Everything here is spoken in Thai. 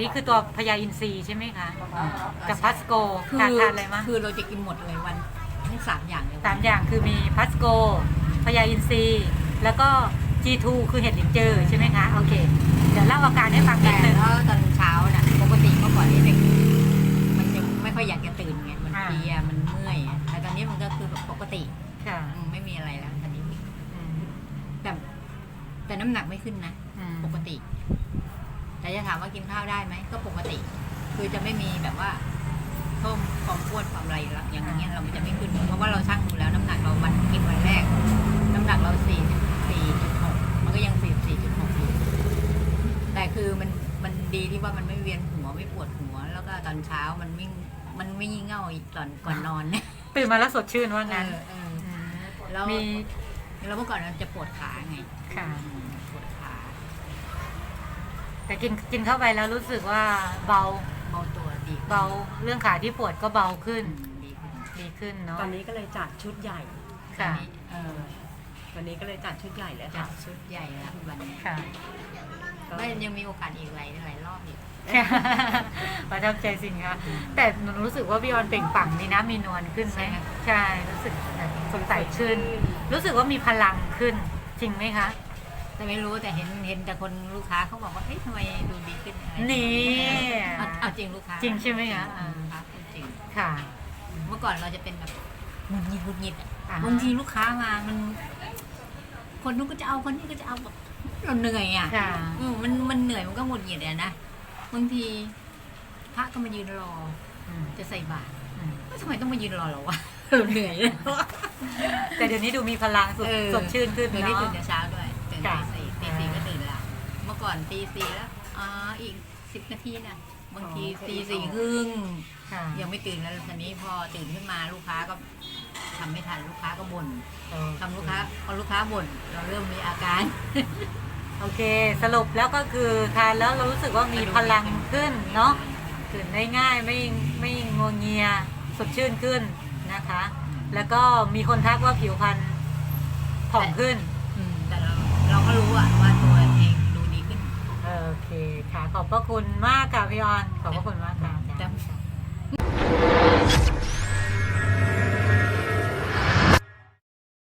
นี้คือตัวพยาอินทรีย์ใช่ไหมคะกับพัสโกคือทานทานอะไรมั้งคือเราจะกินหมดเลยวันทั้งสามอย่างเลยสามอย่างคือมีพัสโกพยาอินทรีย์แล้วก็ G2 คือเห็ดหลินจือใช่ไหมคะโอเค เดี๋ยวเล่าอาการให้ฟังนิแต่ดนึง แล้วตอนเช้าน่ะปกติเมื่อก่อนนี่เด็กมันยังไม่ค่อยอยากจะตื่นไงมันอ่า เพลียมันเมื่อยอะแต่ตอนนี้มันก็คือแบบปกติค่ะ อืมไม่มีอะไรแล้วตอนนี้ อืม แต่แต่ น้ำหนักไม่ขึ้นนะ อืมปกติ แต่จะถามว่ากินข้าวได้ไหม ก็ปกติ คือจะไม่มีแบบว่าเพิ่มความอ้วนความอะไรแล้วอย่างเงี้ยเรามันจะไม่ขึ้น เพราะว่าเราชั่งดูแล้วน้ำหนักเราวันกินวันแรก น้ำหนักเราสี่สี่จุดหกมันก็ยังสี่สี่จุดหกอยู่แต่คือมันมันดีที่ว่ามันไม่เวียนหัวไม่ปวดหัว แล้วก็ตอนเช้ามันวิ่งมันไม่งี่เง่าอีกตอนก่อนนอนเนี่ยตื่นมาแล้วสดชื่นว่าเองั้นอเอออืมแล้ว มี แล้วเมื่อก่อนเราจะปวดขาไงค่ะ อืมปวดขาแต่กินกินเข้าไปแล้วรู้สึกว่าเบาเบาตัวดีขึ้นเบาเรื่องขาที่ปวดก็เบาขึ้น อืมดีขึ้นดีขึ้นเนาะตอนนี้ก็เลยจัดชุดใหญ่ค่ะเออวันนี้ก็เลยจัดชุดใหญ่เลยจัค่ะดชุดใหญ่แล้ววันนี้ค่ะ ก็ยังมีโอกาสอีกหลายหลายรอบอีก ประทับใจสินค้าแต่หนูรู้สึกว่าพี่ออนเปล่งปลั่งนี่นะมีนวลขึ้นไหมใช่ไหมใช่รู้สึกแบบสดใสขึ้น รู้สึกว่ามีพลังขึ้น จริงไหมคะแต่ไม่รู้แต่เห็นเห็นแต่คนลูกค้าเขาบอกว่าเอ๊ะทำไมดูดีขึ้นอะไรนี่เอาเอาจริงลูกค้าจริงใช่ไหมคะอือ่ามครับจริงค่ะ เมื่อก่อนเราจะเป็นแบบหงุดหงิดหงุดหงิดอะอ่าบางทีลูกค้ามามัน คนนู้นก็จะเอาคนนี้ก็จะเอาแบบเราเหนื่อยอะค่ะอืมมันมันเหนื่อยมันก็หงุดหงิดอะนะ บางทีพระก็มายืนรออืมจะใส่บาตรอืมว่าทำไมต้องมายืนรอเราวะ เราเหนื่อยเลยแต่เดี๋ยวนี้ดูมีพลังสดเออ สดชื่นขึ้นเดี๋ยวนี้เนาะตื่นแต่เช้าด้วยตื่นจ้ะตีสี่ตีสี่ก็ตื่นละเมื่อก่อนตีสี่แล้วอ๋ออีกสิบนาทีนะบางทีตีสี่ครึ่ง ค่ะยังไม่ตื่นแล้วทีนี้พอตื่นขึ้นมาลูกค้าก็ทำไม่ทันลูกค้าก็บ่นทำลูกค้าพอลูกค้าบ่นเราเริ่มมีอาการ โอเค สรุปแล้วก็คือทานแล้วเรารู้สึกว่ามีพลังขึ้นเนาะตื่นได้ง่ายไม่ไม่งวงเงียสดชื่นขึ้นนะคะ แล้วก็มีคนทักว่าผิวพรรณผ่องขึ้นอืมแต่เราเราก็รู้อะว่าตัวเองดูดีขึ้น โอเคค่ะ ขอบพระคุณมากค่ะพี่ออน ขอบพระคุณมากค่ะแต่